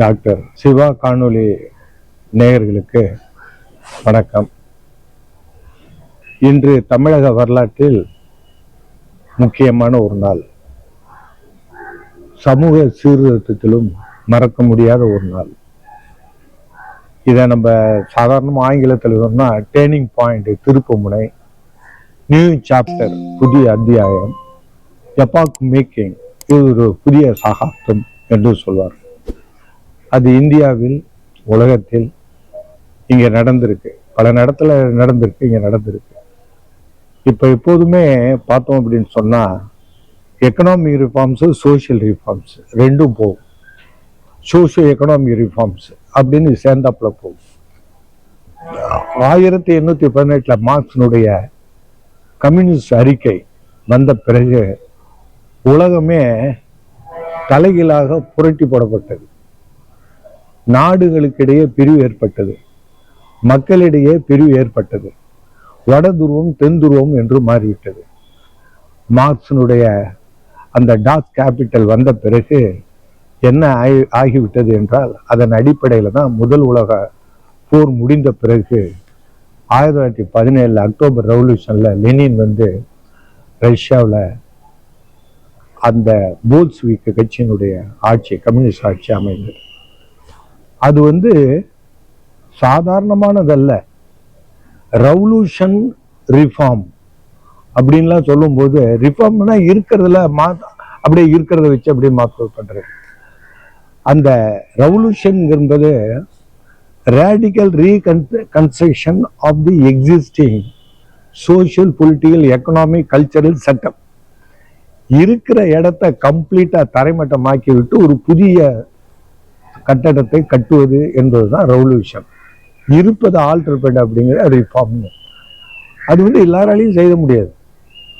Doctor Siva காணொலி நேயர்களுக்கு வணக்கம். இன்று தமிழக வரலாற்றில் முக்கியமான ஒரு நாள். சமூக சீர்திருத்தத்திலும் மறக்க முடியாத ஒரு நாள். இதை நம்ம சாதாரணமாக ஆங்கிலத்தில் சொன்னால் டேர்னிங் பாயிண்ட் திருப்பு முனை நியூ சாப்டர் புதிய அத்தியாயம் ஜப்பாக் மேக்கிங் இது ஒரு புதிய சகாப்தம் என்று சொல்வார் அது இந்தியாவில் உலகத்தில் இங்கே நடந்திருக்கு. பல இடத்துல நடந்திருக்கு இங்கே நடந்திருக்கு. இப்போ எப்போதுமே பார்த்தோம் அப்படின்னு சொன்னால் எக்கனாமிக் ரிஃபார்ம்ஸு சோஷியல் ரிஃபார்ம்ஸ் ரெண்டும் போகும். சோஷியோ எக்கனாமிக் ரிஃபார்ம்ஸ் அப்படின்னு சேர்ந்தாப்பில் போகும். ஆயிரத்தி எண்ணூற்றி பதினெட்டில் மார்க்ஸினுடைய கம்யூனிஸ்ட் அறிக்கை வந்த பிறகு உலகமே தலைகீழாக புரட்டி போடப்பட்டது. நாடுகளுக்கிடையே பிரிவு ஏற்பட்டது. மக்களிடையே பிரிவு ஏற்பட்டது. வட துருவம் தென் துருவம் என்று மாறிவிட்டது. மார்க்சினுடைய அந்த டாக் கேபிட்டல் வந்த பிறகு என்ன ஆகி ஆகிவிட்டது என்றால் அதன் அடிப்படையில் தான் முதல் உலக போர் முடிந்த பிறகு ஆயிரத்தி தொள்ளாயிரத்தி பதினேழு அக்டோபர் ரெவல்யூஷனில் லெனின் வந்து ரஷ்யாவில் அந்த போல்ஸ்விக் கட்சியினுடைய ஆட்சி கம்யூனிஸ்ட் ஆட்சி அமைந்தது. அது வந்து சாதாரணமானதல்ல. ரெவல்யூஷன் ரிஃபார்ம் அப்படின்லாம் சொல்லும்போது ரிஃபார்ம்னா இருக்கிறதுல மா அப்படியே இருக்கிறத வச்சு அப்படியே மாற்ற பண்ணுறது அந்த ரெவல்யூஷன்ங்கிறது radical reconstruction of the existing social political economic cultural setup இருக்கிற இடத்த கம்ப்ளீட்டாக தரைமட்டமாக்கி விட்டு ஒரு புதிய கட்டடத்தை கட்டுவது என்பது தான் ரெவல்யூஷன் இருப்பது ஆல்டர் பண்ண அப்படிங்கிற ரிஃபார்ம் அது வந்து எல்லாராலையும் செய்ய முடியாது.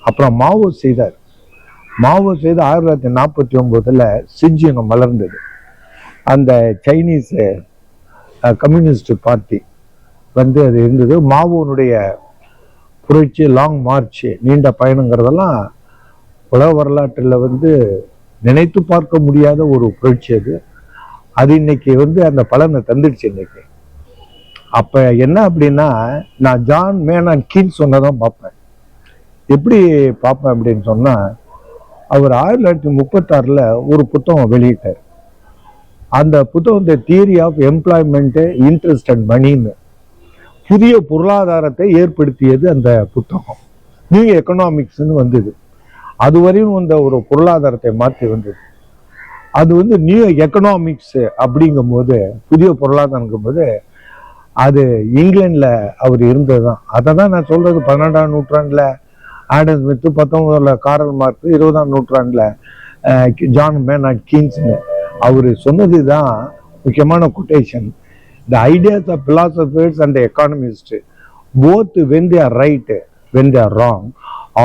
அப்புறம் மாவோ செய்தார். மாவோ செய்து ஆயிரத்தி தொள்ளாயிரத்தி நாற்பத்தி ஒன்பதுல சிஜியனம் மலர்ந்தது அந்த சைனீஸ் கம்யூனிஸ்ட் பார்ட்டி வந்து அது இருந்தது. மாவோனுடைய புரட்சி லாங் மார்ச் நீண்ட பயணங்கிறதெல்லாம் உலக வரலாற்றில் வந்து நினைத்து பார்க்க முடியாத ஒரு புரட்சி அது. அது இன்னைக்கு வந்து அந்த பலனை தந்துடுச்சு இன்னைக்கு. அப்ப என்ன அப்படின்னா நான் ஜான் மேனான் கீன் சொன்னதான் பார்ப்பேன். எப்படி பார்ப்பேன் அப்படின்னு சொன்னா அவர் ஆயிரத்தி தொள்ளாயிரத்தி முப்பத்தாறுல ஒரு புத்தகம் வெளியிட்டார். அந்த புத்தகம் the theory of employment interest and மணின்னு புதிய பொருளாதாரத்தை ஏற்படுத்தியது அந்த புத்தகம். நியூ எக்கனாமிக்ஸ்னு வந்தது. அதுவரையும் வந்த ஒரு பொருளாதாரத்தை மாற்றி வந்தது. அது வந்து நியூ எக்கனாமிக்ஸ் அப்படிங்கும் போது புதிய பொருளாதாரங்கும் போது அது இங்கிலாண்டில் அவர் இருந்தது தான் அதை தான் நான் சொல்றது பன்னெண்டாம் நூற்றாண்டில் ஆடம் ஸ்மித்து பத்தொன்பதுல காரல் மார்க் இருபதாம் நூற்றாண்டில் ஜான் மேனாட் கீன்ஸ்னு. அவர் சொன்னது தான் முக்கியமான quotation the ideas of philosophers and economist both when they are when they are wrong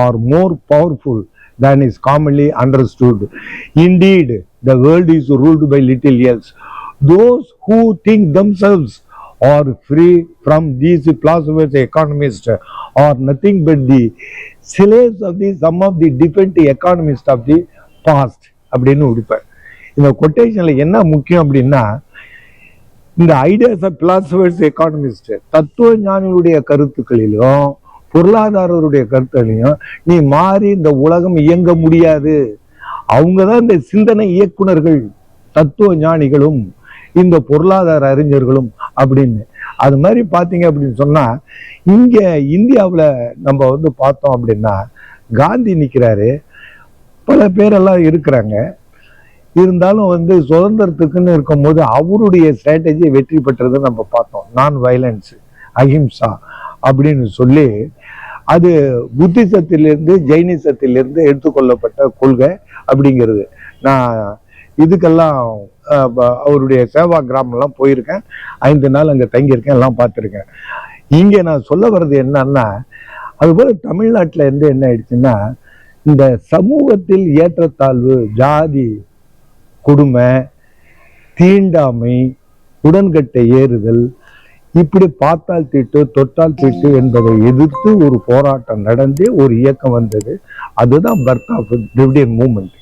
are more powerful than is commonly understood. Indeed, the world is ruled by little else. Those who think themselves are free from these philosophers, economists, are nothing but the slaves of the some of the different economists of the past. அப்படின்னு உடிப்பார் இந்த கொட்டேஷன்ல என்ன முக்கியம் அப்படின்னா இந்த ideas of philosophers economist தத்துவ ஞானிகளுடைய கருத்துக்களிலும் பொருளாதாரருடைய கருத்துலையும் நீ மாறி இந்த உலகம் இயங்க முடியாது. அவங்க தான் இந்த சிந்தனை இயக்குனர்கள் தத்துவ ஞானிகளும் இந்த பொருளாதார அறிஞர்களும் அப்படின்னு. அது மாதிரி பார்த்தீங்க அப்படின்னு சொன்னால் இங்கே இந்தியாவில் நம்ம வந்து பார்த்தோம் அப்படின்னா காந்தி நிற்கிறாரு பல பேரெல்லாம் இருக்கிறாங்க. இருந்தாலும் வந்து சுதந்திரத்துக்குன்னு இருக்கும்போது அவருடைய ஸ்ட்ராட்டஜி வெற்றி பெற்றதை நம்ம பார்த்தோம். நான் வயலன்ஸ் அஹிம்சா அப்படின்னு சொல்லி அது புத்திசத்திலிருந்து ஜெயினிசத்திலிருந்து எடுத்துக்கொள்ளப்பட்ட கொள்கை அப்படிங்கிறது. நான் இதுக்கெல்லாம் அவருடைய சேவா கிராமம்லாம் போயிருக்கேன். ஐந்து நாள் அங்கே தங்கியிருக்கேன் எல்லாம் பார்த்துருக்கேன். இங்கே நான் சொல்ல வர்றது என்னன்னா அதுபோல் தமிழ்நாட்டில் இருந்து என்ன ஆயிடுச்சுன்னா இந்த சமூகத்தில் ஏற்றத்தாழ்வு ஜாதி கொடுமை தீண்டாமை உடன்கட்டை ஏறுதல் இப்படி பார்த்தால் தீட்டு தொட்டால் தீட்டு என்பதை எதிர்த்து ஒரு போராட்டம் நடந்து ஒரு இயக்கம் வந்தது. அதுதான் பர்த் ஆஃப் டிவிடியன் மூமெண்ட்.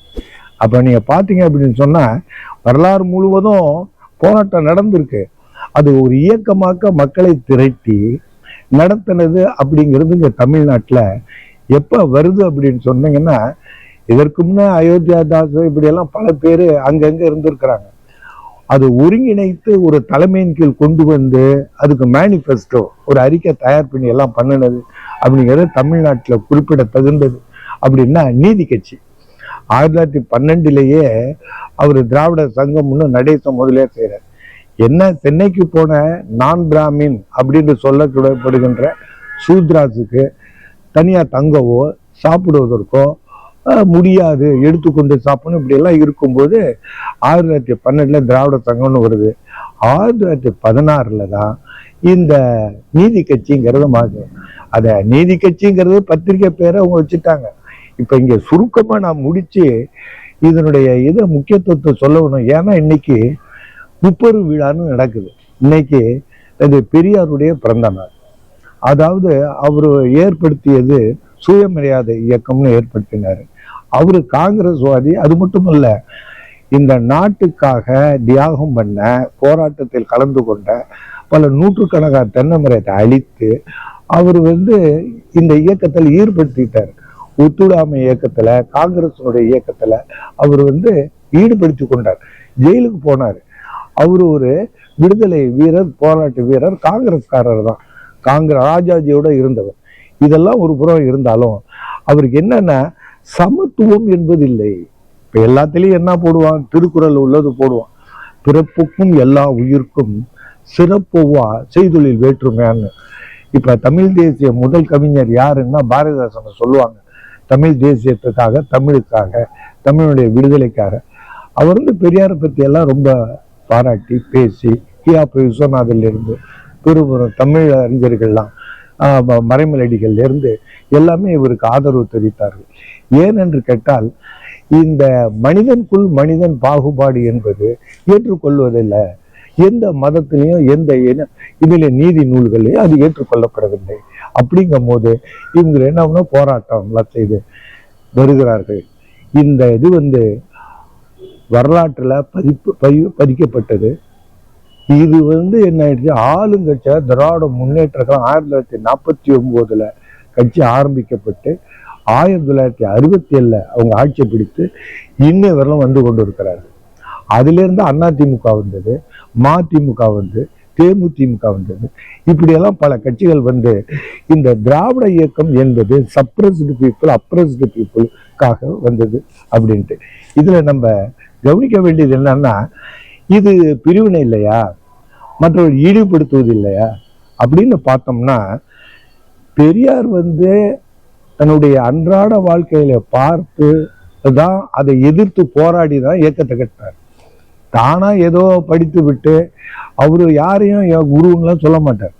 அப்போ நீங்கள் பார்த்தீங்க அப்படின்னு சொன்னால் வரலாறு முழுவதும் போராட்டம் நடந்திருக்கு. அது ஒரு இயக்கமாக்க மக்களை திரட்டி நடத்தினது அப்படிங்கிறது இங்கே தமிழ்நாட்டில் எப்போ வருது அப்படின்னு சொன்னீங்கன்னா இதற்கு முன்னே அயோத்தியா தாஸ் இப்படியெல்லாம் பல பேர் அங்கங்கே இருந்திருக்கிறாங்க. அது ஒருங்கிணைத்து ஒரு தலைமையின் கீழ் கொண்டு வந்து அதுக்கு மேனிஃபெஸ்டோ ஒரு அறிக்கை தயார் பண்ணி எல்லாம் பண்ணினது. அப்படிங்கிறது தமிழ்நாட்டில் குறிப்பிட தகுந்தது அப்படின்னா நீதி கட்சி. ஆயிரத்தி தொள்ளாயிரத்தி பன்னெண்டுலேயே அவர் திராவிட சங்கம்னு நடேச முதலே செய்கிறார் என்ன சென்னைக்கு போன நான் பிராமின் அப்படின்னு சொல்லப்படுகின்ற சூத்ராஸுக்கு தனியாக தங்கவோ சாப்பிடுவதற்கோ முடியாது. எடுத்துக்கொண்டு சாப்பிடணும். இப்படி எல்லாம் இருக்கும்போது ஆயிரத்தி தொள்ளாயிரத்தி பன்னெண்டுல திராவிட சங்கம்னு வருது. ஆயிரத்தி தொள்ளாயிரத்தி பதினாறுல தான் இந்த நீதி கட்சிங்கிறது மாறுது. அத நீதி கட்சிங்கிறது பத்திரிக்கை பேரை அவங்க வச்சுட்டாங்க. இப்ப இங்க சுருக்கமா நான் முடிச்சு இதனுடைய இதை முக்கியத்துவத்தை சொல்லணும். ஏன்னா இன்னைக்கு முப்பெரு விழான்னு நடக்குது. இன்னைக்கு அது பெரியாருடைய பிறந்த நாள். அதாவது அவர் ஏற்படுத்தியது சுயமரியாதை இயக்கம்னு ஏற்படுத்தினார். அவரு காங்கிரஸ்வாதி அது மட்டும் இல்ல இந்த நாட்டுக்காக தியாகம் பண்ண போராட்டத்தில் கலந்து கொண்ட பல நூற்றுக்கணக்கான தென்னமரத்தை அழித்து அவர் வந்து இந்த இயக்கத்தில் ஈடுபடுத்திட்டார். ஒத்துழையாமை இயக்கத்துல காங்கிரஸினுடைய இயக்கத்துல அவர் வந்து ஈடுபடுத்தி கொண்டார். ஜெயிலுக்கு போனார். அவர் ஒரு விடுதலை வீரர் போராட்ட வீரர் காங்கிரஸ்காரர் தான். காங்கிரஸ் ராஜாஜியோட இருந்தவர். இதெல்லாம் ஒரு புறம் இருந்தாலும் அவருக்கு என்னன்னா சமத்துவம் என்பதில்லை. இப்போ எல்லாத்துலேயும் என்ன போடுவான் திருக்குறள் உள்ளது போடுவான் பிறப்புக்கும் எல்லா உயிர்க்கும் சிறப்புவா செய்தொழில் வேற்றுமையான்னு. இப்ப தமிழ் தேசிய முதல் கவிஞர் யாருன்னா பாரதிதாசன் சொல்லுவாங்க. தமிழ் தேசியத்துக்காக தமிழுக்காக தமிழுடைய விடுதலைக்காக. அவர் வந்து பெரியாரை பற்றியெல்லாம் எல்லாம் ரொம்ப பாராட்டி பேசி கியாப்பு விஸ்வநாதிலிருந்து இருந்து தமிழ் அறிஞர்கள்லாம் மறைமலடிகள்லேருந்து மறைமலடிகள்ல இருந்து எல்லாமே இவருக்கு ஆதரவு தெரிவித்தார்கள். ஏன் என்று கேட்டால் இந்த மனிதனுக்குள் மனிதன் பாகுபாடு என்பது ஏற்றுக்கொள்வதில்லை. எந்த மதத்திலையும் எந்த இன- நீதி நூல்களையும் அது ஏற்றுக்கொள்ளப்படவில்லை. அப்படிங்கும் போது இவங்க என்ன போராட்டம்லாம் செய்து வருகிறார்கள். இந்த இது வந்து வரலாற்றுல பதிப்பு பதி- பதிக்கப்பட்டது. இது வந்து என்ன ஆயிடுச்சு? ஆளுங்கட்சியாக திராவிட முன்னேற்ற கழகம் ஆயிரத்தி தொள்ளாயிரத்தி நாற்பத்தி ஒன்பதுல கட்சி ஆரம்பிக்கப்பட்டு ஆயிரத்தி தொள்ளாயிரத்தி அறுபத்தி ஏழில் அவங்க ஆட்சியை பிடித்து இன்னை வரலும் வந்து கொண்டு இருக்கிறார்கள் அதிலிருந்து அதிமுக வந்தது மதிமுக வந்து தேமுதிமுக வந்தது. இப்படியெல்லாம் பல கட்சிகள் வந்து இந்த திராவிட இயக்கம் என்பது சப்ரஸ்டு பீப்புள் அப்ரஸ்டு பீப்புளுக்காக வந்தது அப்படின்ட்டு. இதில் நம்ம கவனிக்க வேண்டியது என்னன்னா இது பிரிவினை இல்லையா? மற்றவர்கள் ஈடுபடுத்துவது இல்லையா? அப்படின்னு பார்த்தோம்னா பெரியார் வந்து தன்னுடைய அன்றாட வாழ்க்கையில பார்த்து தான் அதை எதிர்த்து போராடி தான் இயக்கத்தை கட்டினார். தானா ஏதோ படித்து விட்டு அவரு யாரையும் என் குருன்னுலாம் சொல்ல மாட்டார்.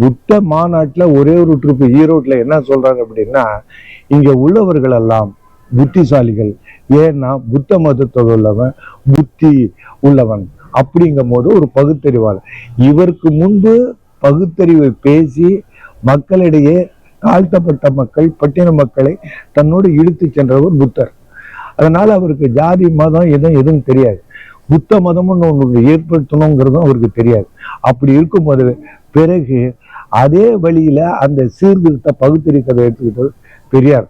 புத்த மாநாட்டில் ஒரே ஒரு ட்ரிப்பு ஈரோட்டில் என்ன சொல்றாரு அப்படின்னா இங்க உள்ளவர்கள் எல்லாம் புத்திசாலிகள். ஏன்னா புத்த மதத்தோடு உள்ளவன் புத்தி உள்ளவன் அப்படிங்கும் போது ஒரு பகுத்தறிவாளர். இவருக்கு முன்பு பகுத்தறிவை பேசி மக்களிடையே தாழ்த்தப்பட்ட மக்கள் பட்டின மக்களை தன்னோடு இழுத்து சென்றவர் புத்தர். அதனால அவருக்கு ஜாதி மதம் எதுவும் எதுவும் தெரியாது. புத்த மதம்னு ஒன்று ஏற்படுத்தணுங்கிறதும் அவருக்கு தெரியாது. அப்படி இருக்கும்போது பிறகு அதே வழியில அந்த சீர்திருத்த பகுத்தறிக்கதை எடுத்துக்கிட்டது பெரியார்.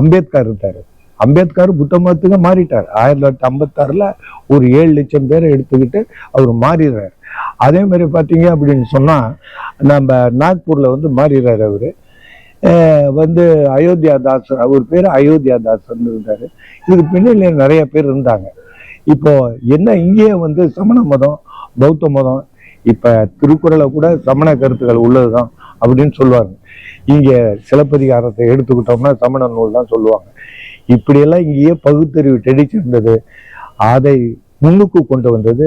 அம்பேத்கர் இருந்தார் அம்பேத்கர் புத்த மதத்துக்கு மாறிட்டார். ஆயிரத்தி தொள்ளாயிரத்தி ஐம்பத்தாறுல ஒரு ஏழு லட்சம் பேரை எடுத்துக்கிட்டு அவர் மாறிடுறாரு. அதே மாதிரி பார்த்தீங்க அப்படின்னு சொன்னால் நம்ம நாக்பூரில் வந்து மாறிடுறார் அவர். வந்து அயோத்தியா தாசர் அவர் பேர் அயோத்தியா தாசர்னு இருந்தார். இதுக்கு பின்னணியில் நிறைய பேர் இருந்தாங்க. இப்போ என்ன இங்கேயே வந்து சமண மதம் பௌத்த மதம் இப்போ திருக்குறளை கூட சமண கருத்துக்கள் உள்ளது தான் அப்படின்னு சொல்லுவாங்க. இங்கே சிலப்பதிகாரத்தை எடுத்துக்கிட்டோம்னா சமண நூல் தான் சொல்லுவாங்க. இப்படியெல்லாம் இங்கேயே பகுத்தறிவு டெடிச்சு இருந்தது அதை முன்னுக்கு கொண்டு வந்தது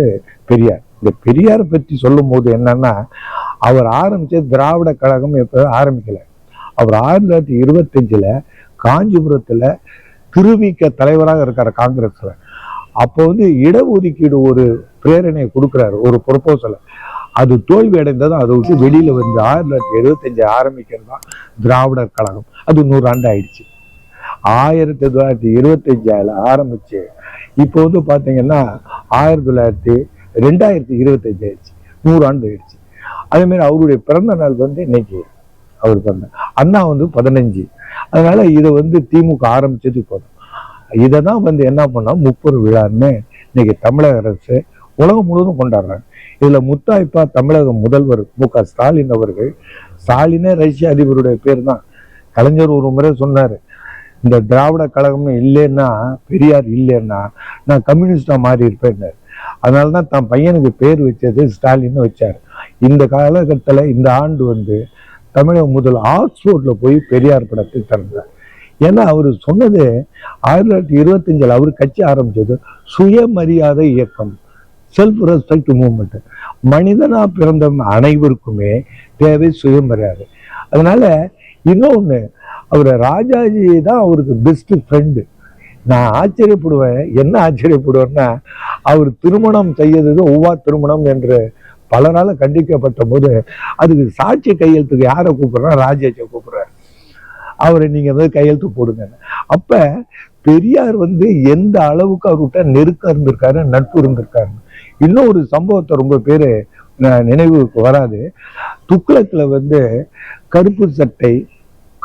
பெரியார். இந்த பெரியாரை பற்றி சொல்லும் போது என்னன்னா அவர் ஆரம்பிச்ச திராவிட கழகம் எப்போ ஆரம்பிக்கலை. அவர் ஆயிரத்தி தொள்ளாயிரத்தி இருபத்தஞ்சில் காஞ்சிபுரத்தில் திருவிக்க தலைவராக இருக்கார் காங்கிரஸில். அப்போ வந்து இடஒதுக்கீடு ஒரு பிரேரணையை கொடுக்குறாரு ஒரு ப்ரொபோசலை அது தோல்வி அடைந்ததும் அதை விட்டு வெளியில் வந்து ஆயிரத்தி தொள்ளாயிரத்தி எழுபத்தஞ்சு ஆரம்பிக்கிறது தான் திராவிடர் கழகம். அது நூறாண்டு ஆயிடுச்சு. ஆயிரத்தி தொள்ளாயிரத்தி இருபத்தஞ்சில் ஆரம்பிச்சு இப்போ வந்து பார்த்தீங்கன்னா ஆயிரத்தி தொள்ளாயிரத்தி ரெண்டாயிரத்தி இருபத்தஞ்சு ஆயிடுச்சு. நூறாண்டு ஆயிடுச்சு. அதே மாதிரி அவருடைய பிறந்த நாள் வந்து இன்னைக்கு அவர் பிறந்த அண்ணா வந்து பதினஞ்சு. அதனால இதை வந்து திமுக ஆரம்பிச்சது போதும் இதை தான் வந்து என்ன பண்ணா முப்பது விழான்னு இன்னைக்கு தமிழக அரசு உலகம் முழுவதும் கொண்டாடுறாங்க. இதுல முத்தாய்ப்பா தமிழக முதல்வர் மு க ஸ்டாலின் அவர்கள் ஸ்டாலினே ரஷ்ய அதிபருடைய பேர் தான். கலைஞர் ஒரு முறை சொன்னாரு இந்த திராவிட கழகம்னு இல்லைன்னா பெரியார் இல்லைன்னா நான் கம்யூனிஸ்டா மாறி இருப்பேன் அதனால தான் தன் பையனுக்கு பேர் வச்சது ஸ்டாலின்னு வச்சார். இந்த காலகட்டத்தில் இந்த ஆண்டு வந்து தமிழக முதல் ஆக்ஸ்போர்டில் போய் பெரியார் படத்தை திறந்தார் ஏன்னா அவர் சொன்னது ஆயிரத்தி தொள்ளாயிரத்தி இருபத்தஞ்சில் அவர் கட்சி ஆரம்பித்தது சுயமரியாதை இயக்கம் செல்ஃப் ரெஸ்பெக்ட் மூமெண்ட் மனிதனாக பிறந்த அனைவருக்குமே தேவை சுயமரியாதை. அதனால் இன்னொன்று அவர் ராஜாஜி தான் அவருக்கு பெஸ்ட் ஃப்ரெண்டு நான் ஆச்சரியப்படுவேன் என்ன ஆச்சரியப்படுவேன்னா அவர் திருமணம் செய்தது ஒவ்வா திருமணம் என்று பலரால கண்டிக்கப்பட்ட போது அதுக்கு சாட்சி கையெழுத்துக்கு யாரை கூப்பிடுறா? ராஜேஷை கூப்பிடுறாரு. அவரை நீங்கள் வந்து கையெழுத்து போடுங்க. அப்போ பெரியார் வந்து எந்த அளவுக்கு அவர்கிட்ட நெருக்கம் இருந்திருக்காரு நட்பு இருந்திருக்காரு இன்னும் ஒரு சம்பவத்தை ரொம்ப பேர் ந- நினைவுக்கு வராது. துக்ளத்தில் வந்து கருப்பு சட்டை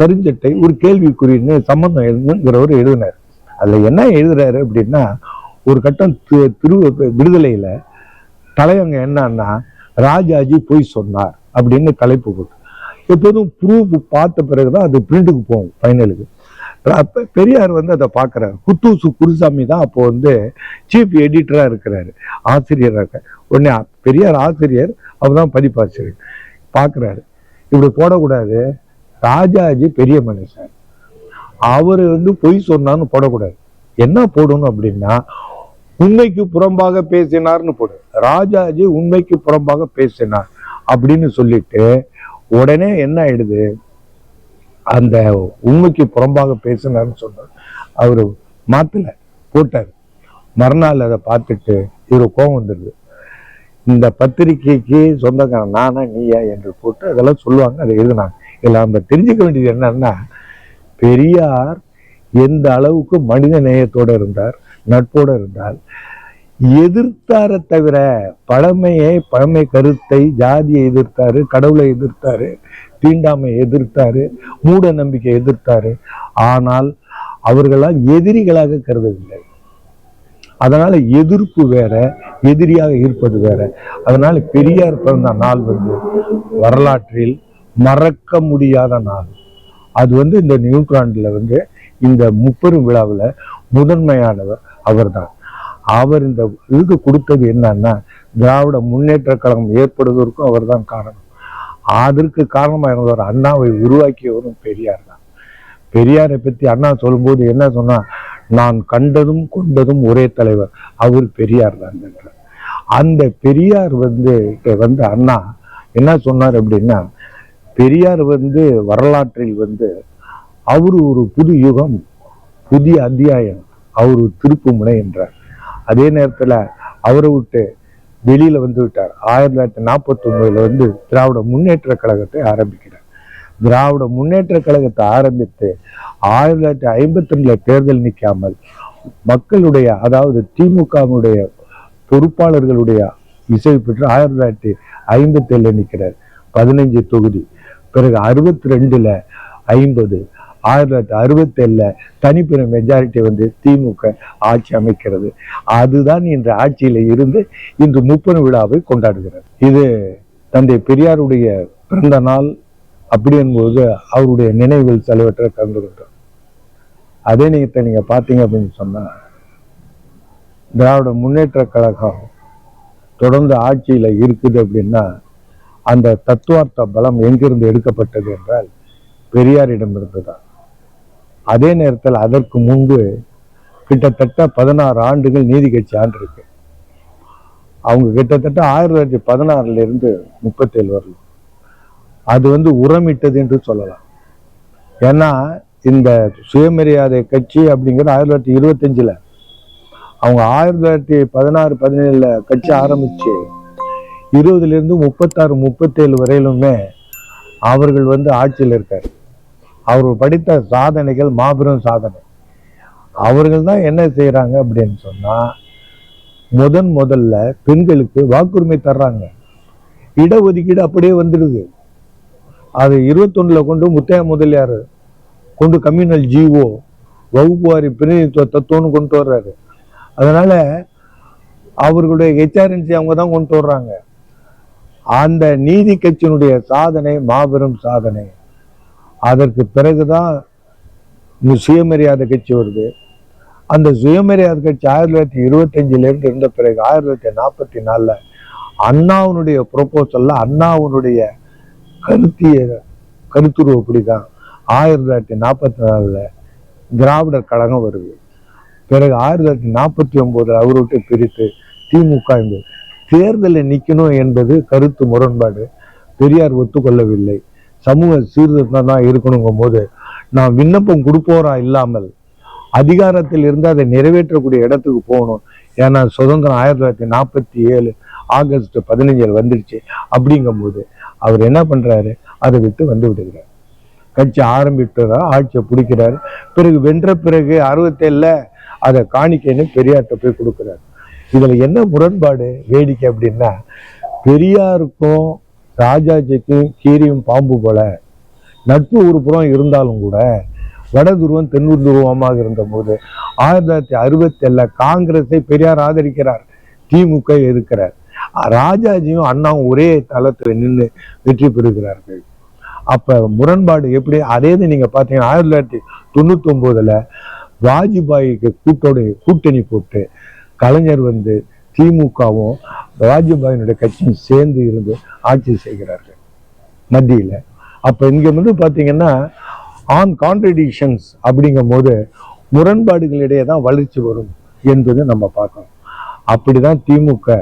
கருஞ்சட்டை ஒரு கேள்விக்குறின்னு சம்பந்தம் எழுதுங்கிறவர் எழுதினார். அதில் என்ன எழுதுறாரு அப்படின்னா ஒரு கட்டம் திரு விடுதலையில் தலைவங்க என்னன்னா ராஜாஜி பொய் சொன்னார் அப்படின்னு தலைப்பு போட்டு. எப்போதும் ப்ரூஃப் பார்த்த பிறகுதான் அது பிரிண்ட்டுக்கு போகும் ஃபைனலுக்கு அப்ப பெரியார் வந்து அதை பார்க்குறாரு. குத்தூசு குருசாமி தான் அப்போ வந்து சீஃப் எடிட்டரா இருக்கிறாரு ஆசிரியராக இருக்க உடனே பெரியார் ஆசிரியர் அவர் தான் பதிப்பாசிரியர் பார்க்குறாரு. இப்படி போடக்கூடாது. ராஜாஜி பெரிய மனுஷன். அவர் வந்து பொய் சொன்னான்னு போடக்கூடாது. என்ன போடணும் அப்படின்னா உண்மைக்கு புறம்பாக பேசினார்னு போடு. ராஜாஜி உண்மைக்கு புறம்பாக பேசினார் அப்படின்னு சொல்லிட்டு உடனே என்ன ஆயிடுது? அந்த உண்மைக்கு புறம்பாக பேசினார்னு சொன்னார் அவரு மாத்தல போட்டார். மறுநாள் அதை பார்த்துட்டு இவரு கோபம் வந்துடுது இந்த பத்திரிக்கைக்கு சொந்தக்காரன் நானா நீயா என்று போட்டு அதெல்லாம் சொல்லுவாங்க அதை எழுதினாங்க. இதில் நம்ம தெரிஞ்சுக்க வேண்டியது என்னன்னா பெரியார் எந்த அளவுக்கு மனித நேயத்தோட இருந்தார் நட்போட இருந்தால் எதிர்த்தார தவிர பழமையை பழமை கருத்தை ஜாதியை எதிர்த்தாரு கடவுளை எதிர்த்தாரு தீண்டாமை எதிர்த்தாரு மூட நம்பிக்கை எதிர்த்தாரு. ஆனால் அவர்களால் எதிரிகளாக கருதவில்லை. அதனால எதிர்ப்பு வேற எதிரியாக இருப்பது வேற. அதனால பெரியார் பிறந்த நாள் வந்து வரலாற்றில் மறக்க முடியாத நாள். அது வந்து இந்த நியூட்ராண்டில் வந்து இந்த முப்பெரும் விழாவில் முதன்மையானவர் அவர்தான். அவர் இந்த இதுக்கு கொடுத்தது என்னன்னா திராவிட முன்னேற்ற கழகம் ஏற்படுவதற்கும் அவர் தான் காரணம். அதற்கு காரணமாக இருந்தவர் அண்ணாவை உருவாக்கியவரும் பெரியார் தான். பெரியாரை பற்றி அண்ணா சொல்லும்போது என்ன சொன்னால் நான் கண்டதும் கொண்டதும் ஒரே தலைவர் அவர் பெரியார் தான் என்றார். அந்த பெரியார் வந்து வந்து அண்ணா என்ன சொன்னார் அப்படின்னா பெரியார் வந்து வரலாற்றில் வந்து அவர் ஒரு புது யுகம் புதிய அத்தியாயம் அவர் ஒரு திருப்பு முனை என்றார். அதே நேரத்தில் அவரை விட்டு வெளியில் வந்து விட்டார். ஆயிரத்தி தொள்ளாயிரத்தி நாற்பத்தி வந்து திராவிட முன்னேற்ற கழகத்தை ஆரம்பிக்கிறார். திராவிட முன்னேற்ற கழகத்தை ஆரம்பித்து ஆயிரத்தி தொள்ளாயிரத்தி ஐம்பத்தி ரெண்டுல தேர்தல் நிற்காமல் மக்களுடைய அதாவது திமுகவினுடைய பொறுப்பாளர்களுடைய இசை பெற்று ஆயிரத்தி தொள்ளாயிரத்தி ஐம்பத்தி ஏழில் நிற்கிறார் பதினைஞ்சு தொகுதி. பிறகு அறுபத்தி ரெண்டுல ஐம்பது. ஆயிரத்தி தொள்ளாயிரத்தி அறுபத்தி ஏழுல தனிப்பெரும் மெஜாரிட்டி வந்து திமுக ஆட்சி அமைக்கிறது. அதுதான் இன்று ஆட்சியில இருந்து இன்று முப்பது விழாவை கொண்டாடுகிறது. இது தந்தை பெரியாருடைய பிறந்த நாள் அப்படி என்பது அவருடைய நினைவுகள் சிலவற்றை கலந்து கொண்டோம் அதே நேரத்தை நீங்க பார்த்தீங்க அப்படின்னு சொன்னா திராவிட முன்னேற்ற கழகம் தொடர்ந்து ஆட்சியில இருக்குது அப்படின்னா அந்த தத்துவார்த்த பலம் எங்கிருந்து எடுக்கப்பட்டது என்றால் பெரியாரிடமிருந்து தான் அதே நேரத்தில் அதற்கு முன்பு கிட்டத்தட்ட பதினாறு ஆண்டுகள் நீதி கட்சி ஆண்டிருக்கு அவங்க கிட்டத்தட்ட ஆயிரத்தி தொள்ளாயிரத்தி பதினாறுல இருந்து முப்பத்தேழு வரலாம் அது வந்து உரமிட்டது என்று சொல்லலாம். ஏன்னா இந்த சுயமரியாதை கட்சி அப்படிங்கிறது ஆயிரத்தி தொள்ளாயிரத்தி இருபத்தஞ்சில். அவங்க ஆயிரத்தி தொள்ளாயிரத்தி பதினாறு பதினேழில் கட்சி ஆரம்பித்து இருபதுலேருந்து முப்பத்தாறு முப்பத்தேழு வரையிலுமே அவர்கள் வந்து ஆட்சியில் இருக்கார். அவர் படித்த சாதனைகள் மாபெரும் சாதனை. அவர்கள் தான் என்ன செய்கிறாங்க அப்படின்னு சொன்னால் முதன் முதல்ல பெண்களுக்கு வாக்குரிமை தர்றாங்க. இடஒதுக்கீடு அப்படியே வந்துடுது. அது இருபத்தொன்னில் கொண்டு முத்தையா முதலியார் கொண்டு கம்யூனல் ஜிஓ வகுப்புவாரி பிரதிநிதித்துவ தத்துவம்னு கொண்டு வர்றாரு. அதனால் அவர்களுடைய ஹெச்ஆர்என்சி அவங்க தான் கொண்டு வர்றாங்க. அந்த நீதி கட்சியினுடைய சாதனை மாபெரும் சாதனை. அதற்கு பிறகுதான் இந்த சுயமரியாதை கட்சி வருது. அந்த சுயமரியாதை கட்சி ஆயிரத்தி தொள்ளாயிரத்தி இருபத்தஞ்சிலேருந்து இருந்த பிறகு ஆயிரத்தி தொள்ளாயிரத்தி நாற்பத்தி நாலில் அண்ணாவுனுடைய ப்ரொப்போசலில் அண்ணாவுனுடைய கருத்திய கருத்துருவப்படி தான் ஆயிரத்தி தொள்ளாயிரத்தி நாற்பத்தி நாலுல திராவிடர் கழகம் வருது. பிறகு ஆயிரத்தி தொள்ளாயிரத்தி நாற்பத்தி ஒன்பதுல அவரை விட்டு பிரித்து திமுக என்பது. தேர்தலில் நிற்கணும் என்பது கருத்து முரண்பாடு. பெரியார் ஒத்துக்கொள்ளவில்லை. சமூக சீர்திருத்தம் தான் இருக்கணுங்கும் போது நான் விண்ணப்பம் கொடுப்போரா இல்லாமல் அதிகாரத்தில் இருந்து அதை நிறைவேற்றக்கூடிய இடத்துக்கு போகணும். ஏன்னா சுதந்திரம் ஆயிரத்தி தொள்ளாயிரத்தி நாற்பத்தி ஏழு ஆகஸ்ட் பதினஞ்சில் வந்துடுச்சு அப்படிங்கும்போது அவர் என்ன பண்ணுறாரு அதை விட்டு வந்து விடுகிறார். கட்சி ஆரம்பிட்டுறார் ஆட்சியை பிடிக்கிறார். பிறகு வென்ற பிறகு அறுபத்தேழில் அதை காணிக்கைன்னு பெரியார்கிட்ட போய் கொடுக்குறாரு. இதில் என்ன முரண்பாடு? வேடிக்கை அப்படின்னா பெரியாருக்கும் ராஜாஜிக்கும் கீரியும் பாம்பு போல. நட்பு ஒரு புறம் இருந்தாலும் கூட வட துருவம் தென் துருவமாக இருந்த போது ஆயிரத்தி தொள்ளாயிரத்தி அறுபத்தி ஏழுல காங்கிரஸை பெரியார் ஆதரிக்கிறார். திமுக எதிர்க்கிறார். ராஜாஜியும் அண்ணாவும் ஒரே தளத்தில் நின்று வெற்றி பெறுகிறார்கள். அப்ப முரண்பாடு எப்படி? அதே இது நீங்க பாத்தீங்கன்னா ஆயிரத்தி தொள்ளாயிரத்தி தொண்ணூத்தி ஒன்பதுல வாஜ்பாய்க்கு கூட்டோட கூட்டணி போட்டு கலைஞர் வந்து திமுகவும் வாஜ்பாயினுடைய கட்சியும் சேர்ந்து இருந்து ஆட்சி செய்கிறார்கள் மத்தியில். அப்போ இங்கே வந்து பார்த்தீங்கன்னா ஆன் கான்ட்ரடிக்ஷன்ஸ் அப்படிங்கும் போது முரண்பாடுகளிடையே தான் வளர்ச்சி வரும் என்பது நம்ம பார்க்கணும். அப்படிதான் திமுக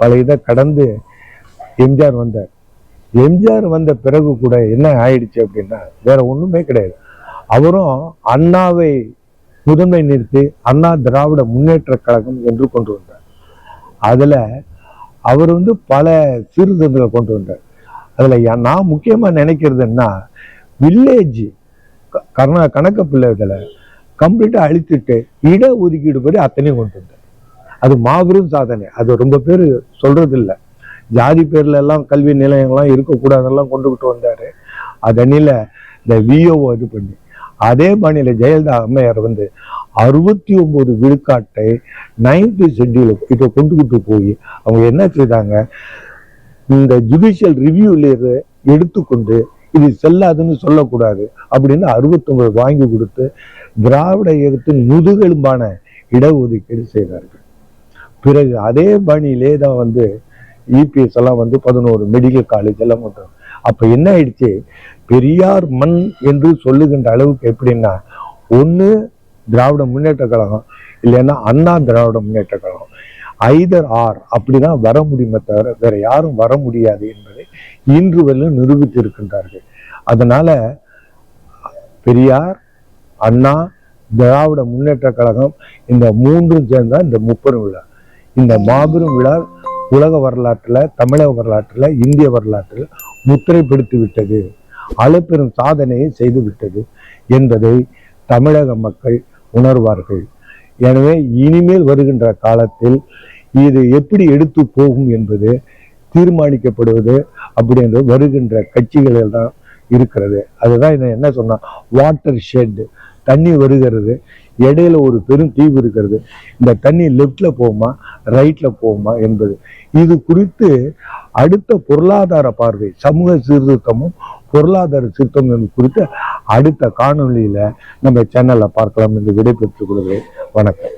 பல இதை கடந்து எம்ஜிஆர் வந்தார். எம்ஜிஆர் வந்த பிறகு கூட என்ன ஆயிடுச்சு அப்படின்னா வேற ஒன்றுமே கிடையாது. அவரும் அண்ணாவை முதன்மை நிறுத்தி அண்ணா திராவிட முன்னேற்ற கழகம் என்று கொண்டு வந்தார். அதுல அவர் வந்து பல சீர்திருத்தங்களை கொண்டு வந்தார். அதுல நான் முக்கியமா நினைக்கிறது என்ன வில்லேஜ் கர்ணா கணக்க பிள்ளைகளை கம்ப்ளீட்டாக அழித்துட்டு இட ஒதுக்கீடு படி அத்தனையும் கொண்டு வந்தார். அது மாபெரும் சாதனை. அது ரொம்ப பேர் சொல்றது இல்ல ஜாதி பேர்ல எல்லாம் கல்வி நிலையங்கள்லாம் இருக்கக்கூடாதெல்லாம் கொண்டுகிட்டு வந்தாரு. அதனில இந்த விஓஓ இது பண்ணி அதே மாநில ஜெயலலிதா அம்மையார் வந்து அறுபத்தி ஒன்பது விழுக்காட்டை நைன்டி ஷெட்யூல் இதை கொண்டு கொண்டு போய் அவங்க என்ன செய்தாங்க? இந்த ஜுடிஷியல் ரிவ்யூல எடுத்துக்கொண்டு இது செல்லாதுன்னு சொல்லக்கூடாது அப்படின்னு அறுபத்தொன்பது வாங்கி கொடுத்து திராவிட இயக்கத்தின் முதுகெலும்பான இடஒதுக்கீடு செய்தார்கள். பிறகு அதே பணியிலே தான் வந்து இபிஎஸ் எல்லாம் வந்து பதினோரு மெடிக்கல் காலேஜ் எல்லாம் கொண்டு அப்போ அப்ப என்ன ஆயிடுச்சு? பெரியார் மண் என்று சொல்லுகின்ற அளவுக்கு எப்படின்னா ஒன்று திராவிட முன்னேற்ற கழகம் இல்லைன்னா அண்ணா திராவிட முன்னேற்ற கழகம். ஐதர் ஆர் அப்படிதான் வர முடியுமே தவிர வேற யாரும் வர முடியாது என்பதை இன்று வரையிலும் நிரூபித்து இருக்கின்றார்கள் அதனால பெரியார் அண்ணா திராவிட முன்னேற்ற கழகம் இந்த மூன்றும் சேர்ந்தா இந்த முப்பெரும் விழா. இந்த மாபெரும் விழா உலக வரலாற்றுல தமிழக வரலாற்றுல இந்திய வரலாற்றில் முத்திரைப்படுத்தி விட்டது. அளப்பெரும் சாதனையை செய்து விட்டது என்பதை தமிழக மக்கள் உணர்வார்கள். எனவே இனிமேல் வருகின்ற காலத்தில் இது எப்படி எடுத்து போகும் என்பது தீர்மானிக்கப்படுவது அப்படின்றது வருகின்ற கட்சிகளில் தான் இருக்கிறது. அதுதான் இதை என்ன சொன்னா வாட்டர் ஷெட் தண்ணி வருகிறது இடையில ஒரு பெரும் தீவு இருக்கிறது. இந்த தண்ணி லெஃப்ட்ல போகுமா ரைட்ல போகுமா என்பது. இது குறித்து அடுத்த பொருளாதார பார்வை சமூக சீர்திருத்தமும் பொருளாதார சீர்திருத்தம் குறித்து அடுத்த காணொளியில நம்ம சேனல்ல பார்க்கலாம் என்று விடைபெற்றுக் கொள்கிறேன். வணக்கம்.